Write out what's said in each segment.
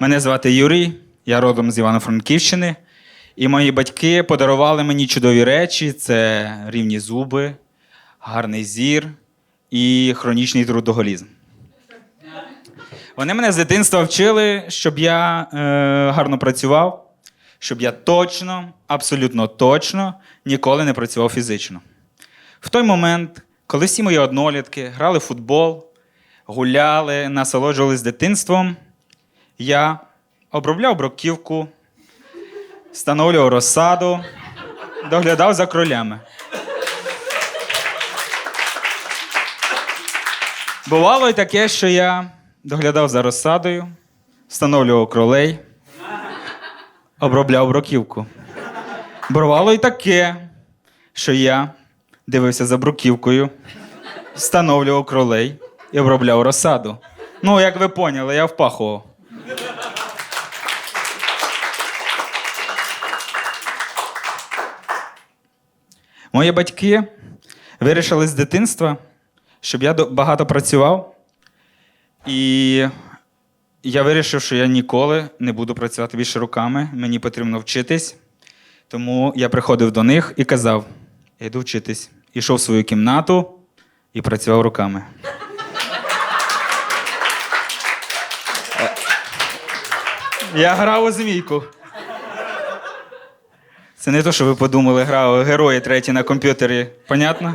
Мене звати Юрій, я родом з Івано-Франківщини. І мої батьки подарували мені чудові речі: це рівні зуби, гарний зір і хронічний трудоголізм. Вони мене з дитинства вчили, щоб я е, гарно працював, щоб я точно, абсолютно точно ніколи не працював фізично. В той момент, коли всі мої однолітки грали в футбол, гуляли, насолоджувались дитинством, я обробляв бруківку, встановлював розсаду, доглядав за кролями. Бувало й таке, що я доглядав за розсадою, встановлював кролей, обробляв бруківку. Бувало й таке, що я дивився за бруківкою, встановлював кролей і обробляв розсаду. Ну, як ви поняли, я впахував. Мої батьки вирішили з дитинства, щоб я багато працював. І я вирішив, що я ніколи не буду працювати більше руками. Мені потрібно вчитись. Тому я приходив до них і казав: я йду вчитись. Ішов в свою кімнату і працював руками. Я грав у змійку. Це не те, що ви подумали, грав герої треті на комп'ютері. Понятно?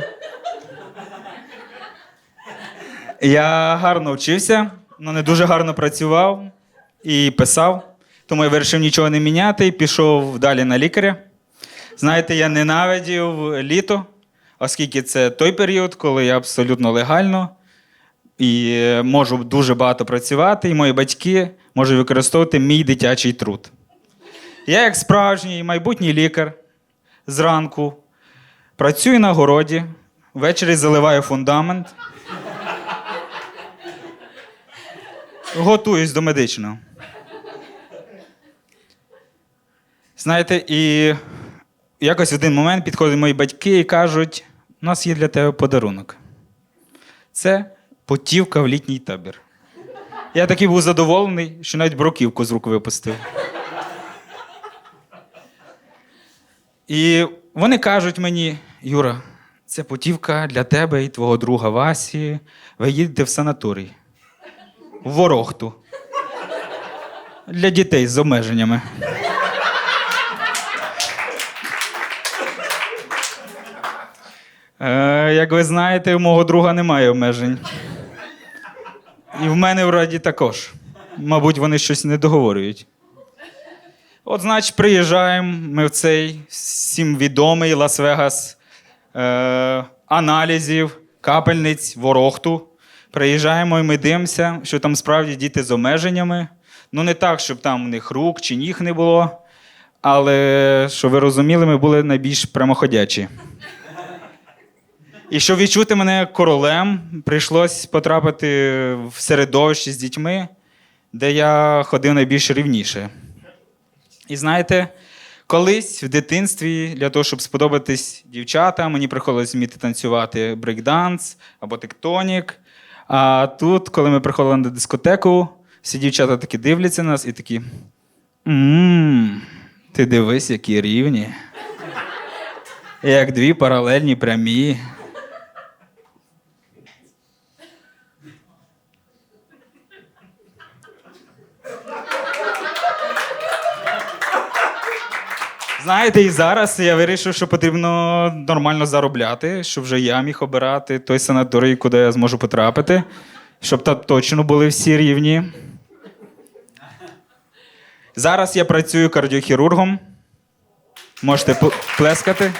Я гарно вчився, але не дуже гарно працював і писав. Тому я вирішив нічого не міняти і пішов далі на лікаря. Знаєте, я ненавидів літо, оскільки це той період, коли я абсолютно легально і е, можу дуже багато працювати, і мої батьки можуть використовувати мій дитячий труд. Я, як справжній майбутній лікар, зранку працюю на городі, ввечері заливаю фундамент. Готуюсь до медичного. Знаєте, і якось в один момент підходять мої батьки і кажуть: у нас є для тебе подарунок. Це путівка в літній табір. Я такий був задоволений, що навіть бруківку з рук випустив. І вони кажуть мені, Юра, це путівка для тебе і твого друга Васі. Ви їдете в санаторій. В Ворохту. Для дітей з обмеженнями. Е, як ви знаєте, у мого друга немає обмежень. І в мене вроді також. Мабуть, вони щось не договорюють. От, значить, приїжджаємо ми в цей всім відомий Лас-Вегас е, аналізів, капельниць, ворохту. Приїжджаємо і ми дивимося, що там справді діти з обмеженнями. Ну, не так, щоб там у них рук чи ніг не було. Але, щоб ви розуміли, ми були найбільш прямоходячі. І щоб відчути мене королем, прийшлось потрапити в середовище з дітьми, де я ходив найбільш рівніше. І знаєте, колись в дитинстві, для того, щоб сподобатись дівчатам, мені приходилось вміти танцювати брейкданс або тектонік. А тут, коли ми приходили на дискотеку, всі дівчата такі дивляться на нас і такі. Мм, ти дивись, які рівні. Як дві паралельні прямі. Знаєте, і зараз я вирішив, що потрібно нормально заробляти, щоб вже я міг обирати той санаторій, куди я зможу потрапити, щоб там точно були всі рівні. Зараз я працюю кардіохірургом. Можете плескати.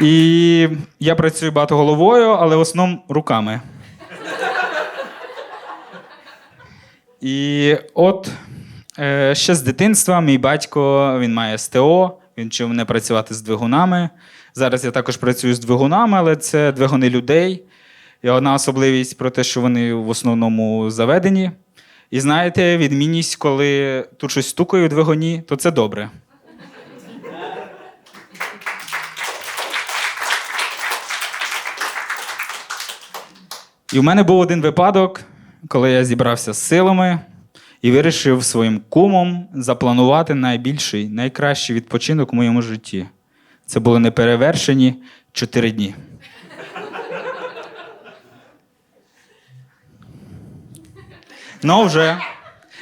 І я працюю багато головою, але в основному руками. І от е, ще з дитинства мій батько він має СТО, він вчив мене працювати з двигунами. Зараз я також працюю з двигунами, але це двигуни людей. І одна особливість про те, що вони в основному заведені. І знаєте, відмінність, коли тут щось стукає у двигуні, то це добре. І в мене був один випадок, коли я зібрався з силами і вирішив своїм кумом запланувати найбільший, найкращий відпочинок у моєму житті. Це були неперевершені чотири дні. Ну, вже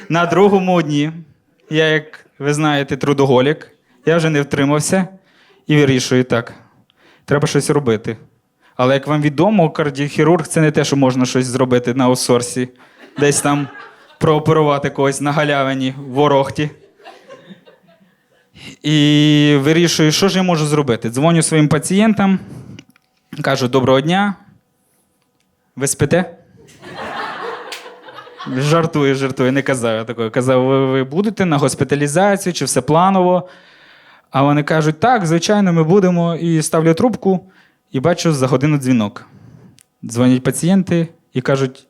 на другому дні, я, як ви знаєте, трудоголік, я вже не втримався і вирішую так. Треба щось робити. Але як вам відомо, кардіохірург це не те, що можна щось зробити на аутсорсі, десь там прооперувати когось на галявині в ворохті. І вирішую, що ж я можу зробити. Дзвоню своїм пацієнтам, кажу: доброго дня. Ви спите? Жартую, жартую, не казав я такого. Казав, ви, ви будете на госпіталізацію чи все планово. А вони кажуть, так, звичайно, ми будемо. І ставлю трубку, і бачу за годину дзвінок. Дзвонять пацієнти і кажуть,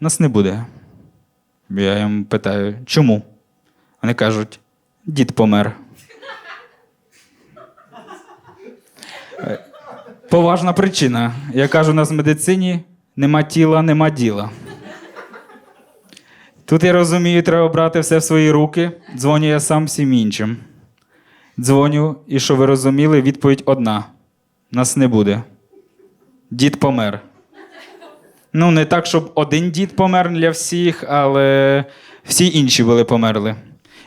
нас не буде. Я їм питаю, чому? Вони кажуть, дід помер. Е, Поважна причина. Я кажу, у нас в медицині нема тіла, нема діла. Тут я розумію, треба брати все в свої руки. Дзвоню я сам всім іншим. Дзвоню, і що ви розуміли, відповідь одна: нас не буде. Дід помер. Ну, не так, щоб один дід помер для всіх, але всі інші були померли.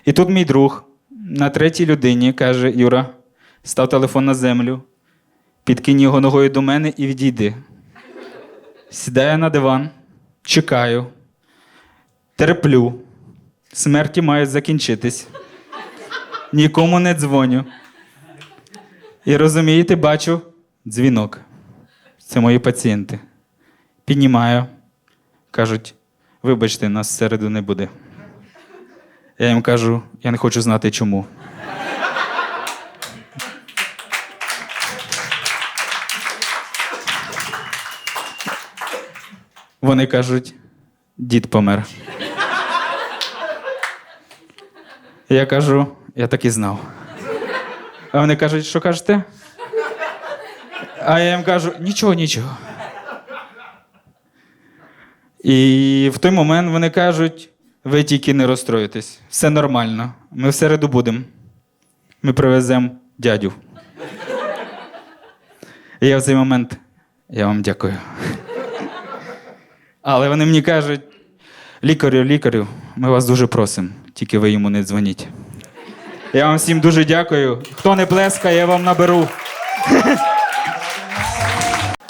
І тут мій друг на третій людині каже: Юра, став телефон на землю, підкинь його ногою до мене і відійди. Сідаю на диван, чекаю, терплю. Смерті мають закінчитись. Нікому не дзвоню. І розумієте, бачу дзвінок. Це мої пацієнти. Піднімаю. Кажуть, вибачте, нас всереду не буде. Я їм кажу, я не хочу знати чому. Вони кажуть, дід помер. Я кажу, я так і знав. А вони кажуть, що кажете? А я їм кажу, нічого, нічого. І в той момент вони кажуть: ви тільки не розстроїтесь, все нормально. Ми в середу будемо. Ми привеземо дядю. І я в цей момент, я вам дякую. Але вони мені кажуть: лікарю, лікарю, ми вас дуже просимо, тільки ви йому не дзвоніть. Я вам всім дуже дякую. Хто не плескає, я вам наберу.